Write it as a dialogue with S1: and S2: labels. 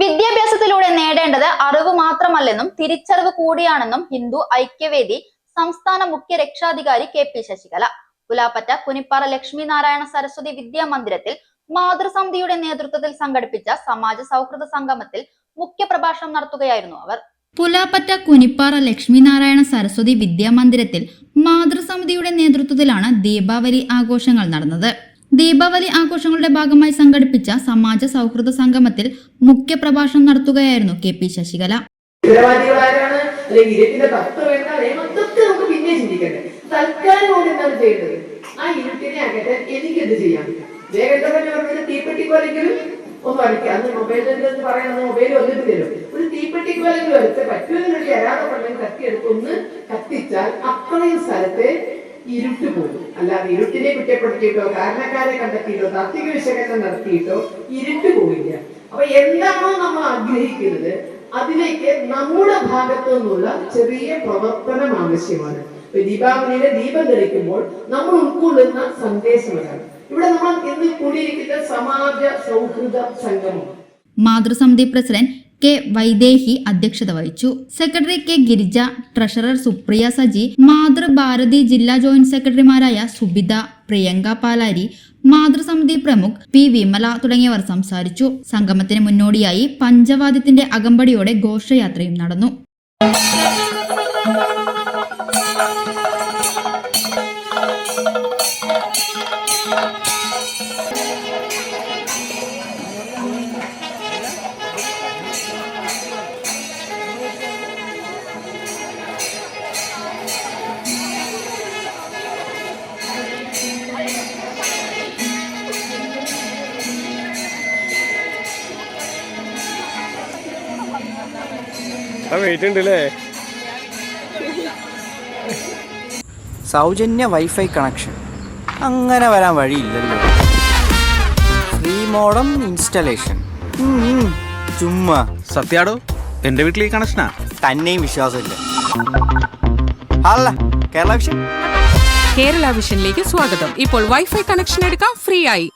S1: വിദ്യാഭ്യാസത്തിലൂടെ നേടേണ്ടത് അറിവ് മാത്രമല്ലെന്നും തിരിച്ചറിവ് കൂടിയാണെന്നും ഹിന്ദു ഐക്യവേദി സംസ്ഥാന മുഖ്യ രക്ഷാധികാരി കെ പി ശശികല. പുലാപ്പറ്റ കുനിപ്പാറ ലക്ഷ്മി നാരായണ സരസ്വതി വിദ്യാമന്ദിരത്തിൽ മാതൃസമിതിയുടെ നേതൃത്വത്തിൽ സംഘടിപ്പിച്ച സമാജ സൗഹൃദ സംഗമത്തിൽ മുഖ്യ പ്രഭാഷണം നടത്തുകയായിരുന്നു അവർ. പുലാപ്പറ്റ കുനിപ്പാറ ലക്ഷ്മിനാരായണ സരസ്വതി വിദ്യാമന്ദിരത്തിൽ മാതൃസമിതിയുടെ നേതൃത്വത്തിലാണ് ദീപാവലി ആഘോഷങ്ങൾ നടന്നത്. ദീപാവലി ആഘോഷങ്ങളുടെ ഭാഗമായി സംഘടിപ്പിച്ച സമാജ സൗഹൃദ സംഗമത്തിൽ മുഖ്യ പ്രഭാഷണം നടത്തുകയായിരുന്നു കെ പി ശശികല.
S2: ആ ഇരുട്ടിനെ ചെയ്യാം അന്ന് മൊബൈലിൽ എന്ന് മൊബൈൽ വന്നിട്ടില്ലല്ലോ ഒരു തീപ്പെട്ടിക്കോലെങ്കിലും വരച്ച് പറ്റുമെന്നുള്ള അരാതെ പറഞ്ഞാൽ കത്തിയെടുത്ത് ഒന്ന് കത്തിച്ചാൽ അത്രയും സ്ഥലത്തെ ഇരുട്ട് പോകും അല്ലാതെ ഇരുട്ടിനെ കുറ്റപ്പെടുത്തിയിട്ടോ കാരണക്കാരെ കണ്ടെത്തിയിട്ടോ താത്വിക വിശകലനം നടത്തിയിട്ടോ ഇരുട്ട് പോയില്ല. അപ്പൊ എന്താണോ നമ്മൾ ആഗ്രഹിക്കുന്നത് അതിലേക്ക് നമ്മുടെ ഭാഗത്തു നിന്നുള്ള ചെറിയ പ്രവർത്തനം ആവശ്യമാണ്. ദീപാവലിയിലെ ദീപം തെളിക്കുമ്പോൾ നമ്മൾ ഉൾക്കൊള്ളുന്ന സന്ദേശം ഇവിടെ നമ്മൾ ഇന്ന് കൂടിയിരിക്കുന്ന സമാജ സൗഹൃദ സംഗമം.
S1: മാതൃസമിതി പ്രസിഡന്റ് കെ വൈദേഹി അധ്യക്ഷത വഹിച്ചു. Secretary K Girija treasurer Supriya Saji Mathrubharathi ജില്ലാ ജോയിന്റ് സെക്രട്ടറിമാരായ സുബിത പ്രിയങ്ക പാലാരി മാതൃസമിതി പ്രമുഖ് പി വിമല തുടങ്ങിയവർ സംസാരിച്ചു. സംഗമത്തിന് മുന്നോടിയായി പഞ്ചവാദ്യത്തിന്റെ അകമ്പടിയോടെ ഘോഷയാത്രയും നടന്നു.
S3: വെയിറ്റ് ഉണ്ട് അല്ലേ
S4: സൗജന്യ വൈഫൈ കണക്ഷൻ. അങ്ങനെ വരാൻ വഴിയില്ലല്ലോ ഫ്രീ മോഡം ഇൻസ്റ്റലേഷൻ. ചുമ്മാ.
S3: സത്യാടോ എന്റെ വീട്ടിൽ ഈ കണക്ഷനാ?
S4: തന്നെയും വിശ്വാസമില്ല. അല്ല കേരള വിഷൻ.
S5: കേരള വിഷനിലേക്ക് സ്വാഗതം. ഇപ്പോൾ വൈഫൈ കണക്ഷൻ എടുക്കാം ഫ്രീ ആയി